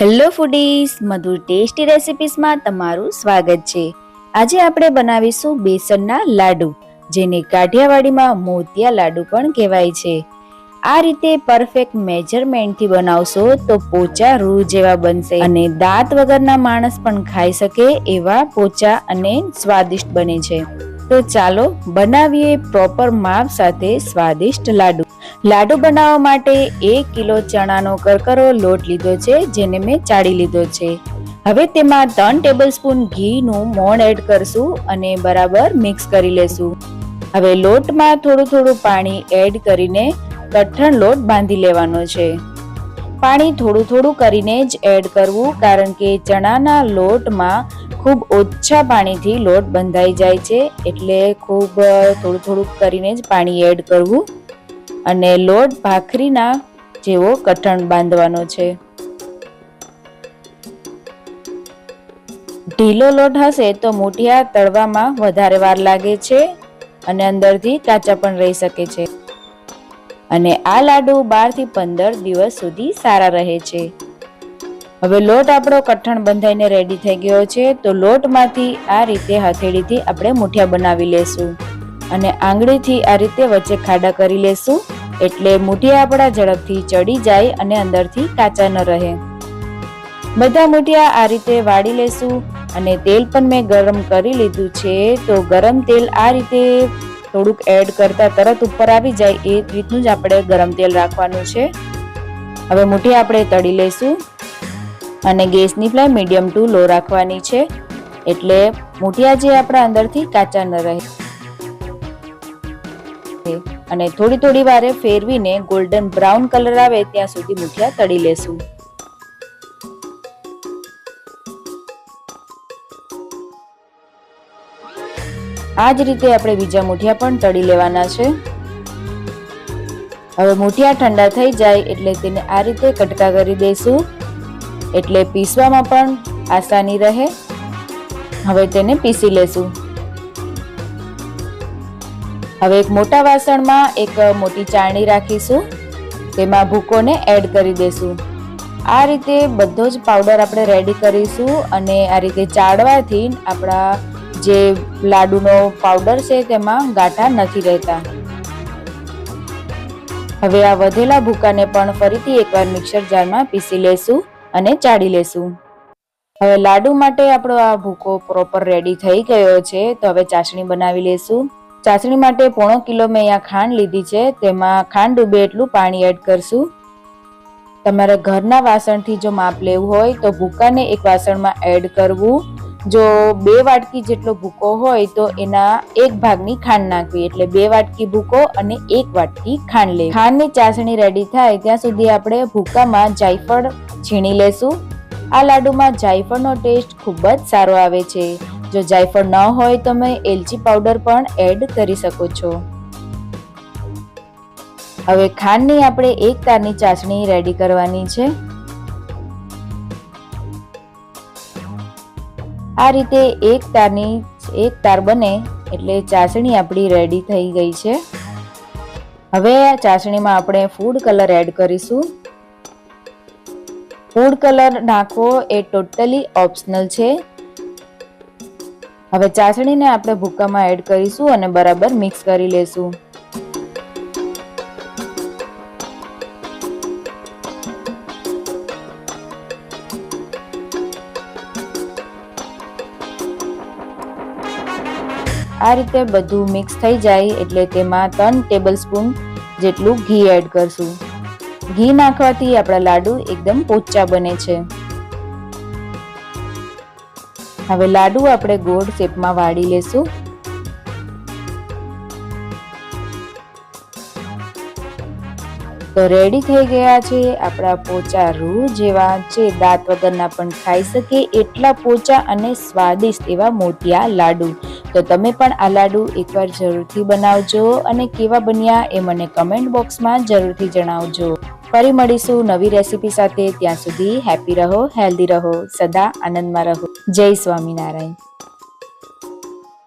Hello foodies Madhur tasty રેસિપીસમાં તમારું સ્વાગત છે. આજે આપણે બનાવીશું બેસનના લાડુ, જેને કાઠિયાવાડીમાં મોતિયા લાડુ પણ કહેવાય છે. આ રીતે પરફેક્ટ મેજરમેન્ટથી બનાવશો તો પોચા રૂ જેવા બનશે અને દાંત વગરના માણસ પણ ખાઈ શકે એવા પોચા અને સ્વાદિષ્ટ બને છે. તો ચાલો બનાવીએ પ્રોપર માપ સાથે સ્વાદિષ્ટ લાડુ. લાડુ બનાવવા માટે એક કિલો ચણાનો કરકરો લોટ લીધો છે, જેને મેં ચાળી લીધો છે. હવે તેમાં ત્રણ ટેબલ સ્પૂન ઘીનું મોણ એડ કરશું અને બરાબર મિક્સ કરી લેશું. હવે લોટમાં થોડું થોડું પાણી એડ કરીને કઠણ લોટ બાંધી લેવાનો છે. પાણી થોડું થોડું કરીને જ એડ કરવું, કારણ કે ચણાના લોટમાં ખૂબ ઓછા પાણીથી લોટ બંધાઈ જાય છે, એટલે ખૂબ થોડું થોડું કરીને જ પાણી એડ કરવું. અને લોટ ભાખરીના જેવો કઠણ બાંધવાનો છે. ઢીલો લોટ હશે તો મૂઠિયા તળવામાં વધારે વાર લાગે છે અને અંદરથી કાચા પણ રહી શકે છે. અને આ લાડુ બારથી પંદર દિવસ સુધી સારા રહે છે. હવે લોટ આપણો કઠણ બંધાઈને રેડી થઈ ગયો છે તો લોટમાંથી આ રીતે હથેળીથી આપણે મૂઠિયા બનાવી લેશું. અને આંગળીથી આ રીતે વચ્ચે ખાડા કરી લેશું. એટલે મૂઠિયા આપણા ઝડપથી ચડી જાય અને અંદરથી કાચા ન રહે. બધા મૂઠિયા આ રીતે વાળી લેશું અને તેલ પણ મેં ગરમ કરી લીધું છે, તો ગરમ તેલ આ રીતે થોડુંક એડ કરતા તરત ઉપર આવી જાય એ રીતનું જ આપણે ગરમ તેલ રાખવાનું છે. હવે મૂઠિયા આપણે તળી લેશું અને ગેસની ફ્લેમ મીડિયમ ટુ લો રાખવાની છે, એટલે મૂઠિયા જે આપણા અંદરથી કાચા ન રહે. અને થોડી થોડી વારે ફેરવીને ગોલ્ડન બ્રાઉન કલર આવે ત્યાં સુધી મૂઠિયા તળી લેશું. આ જ રીતે આપણે બીજા મૂઠિયા પણ તળી લેવાના છે. હવે મૂઠિયા ઠંડા થઈ જાય એટલે તેને આ રીતે કટકા કરી દઈશું. એટલે પીસવામાં પણ આસાની રહે. હવે તેને પીસી લેશું. હવે એક મોટા વાસણમાં એક મોટી ચાળણી રાખીશું. તેમાં ભૂકોને એડ કરી દેશું. આ રીતે બધો જ પાવડર આપણે રેડી કરીશું અને આ રીતે ચાળવાથી આપણા જે લાડુનો પાવડર છે તેમાં ગાંઠા નથી રહેતા. હવે આ વધેલા ભૂકાને પણ ફરીથી એકવાર મિક્સર જારમાં પીસી લેશું અને ચાળી લેશું. હવે લાડુ માટે આપણો આ ભૂકો પ્રોપર રેડી થઈ ગયો છે, તો હવે ચાસણી બનાવી લેશું. ચાસણી માટે પોણો કિલો મેં અહીંયા ખાંડ લીધી છે. તેમાં ખાંડ ડૂબે એટલું પાણી એડ કરશું. તમારે ઘરના વાસણથી જો માપ લેવું હોય તો ભૂકાને એક વાસણમાં એડ કરવું. જો બે વાટકી જેટલો ભૂકો હોય તો એના એક ભાગની ખાંડ નાખવી. એટલે બે વાટકી ભૂકો અને એક વાટકી ખાંડ લેવી. ખાંડની ચાસણી રેડી થાય ત્યાં સુધી આપણે ભૂકામાં જાયફળ છીણી લેશું. આ લાડુમાં જાયફળનો ટેસ્ટ ખૂબ જ સારો આવે છે. જો જાયફળ ન હોય, તમે એલચી પાવડર પણ એડ કરી શકો છો. હવે ખાંડની આપણે એક તારની ચાસણી રેડી કરવાની છે. આ રીતે એક તારની, એક તાર બને એટલે ચાસણી આપણી રેડી થઈ ગઈ છે. હવે આ ચાસણીમાં આપણે ફૂડ કલર એડ કરીશું. ફૂડ કલર નાખવો એ ટોટલી ઓપ્શનલ છે. હવે ચાસણીને આપણે ભૂક્કામાં એડ કરીશું અને બરાબર મિક્સ કરી લેશું. આ રીતે બધું મિક્સ થઈ જાય એટલે તેમાં ત્રણ ટેબલ સ્પૂન જેટલું ઘી એડ કરશું. ઘી નાખવાથી આપણા લાડુ એકદમ પોચા બને છે. હવે લાડુ આપણે ગોળ શેપમાં વાળી લેશું. તો રેડી થઈ ગયા છે આપણા પોચા રૂ જેવા છે દાંત વગરના પણ ખાઈ શકે એટલા પોચા અને સ્વાદિષ્ટ એવા મોતિયા લાડુ. તો તમે પણ આ લાડુ એકવાર જરૂરથી બનાવજો અને કેવા બન્યા એ મને કમેન્ટ બોક્સમાં જરૂરથી જણાવજો. ફરી મળીશું નવી રેસીપી સાથે. ત્યાં સુધી હેપી રહો, હેલ્ધી રહો, સદા આનંદમાં રહો. જય સ્વામિનારાયણ.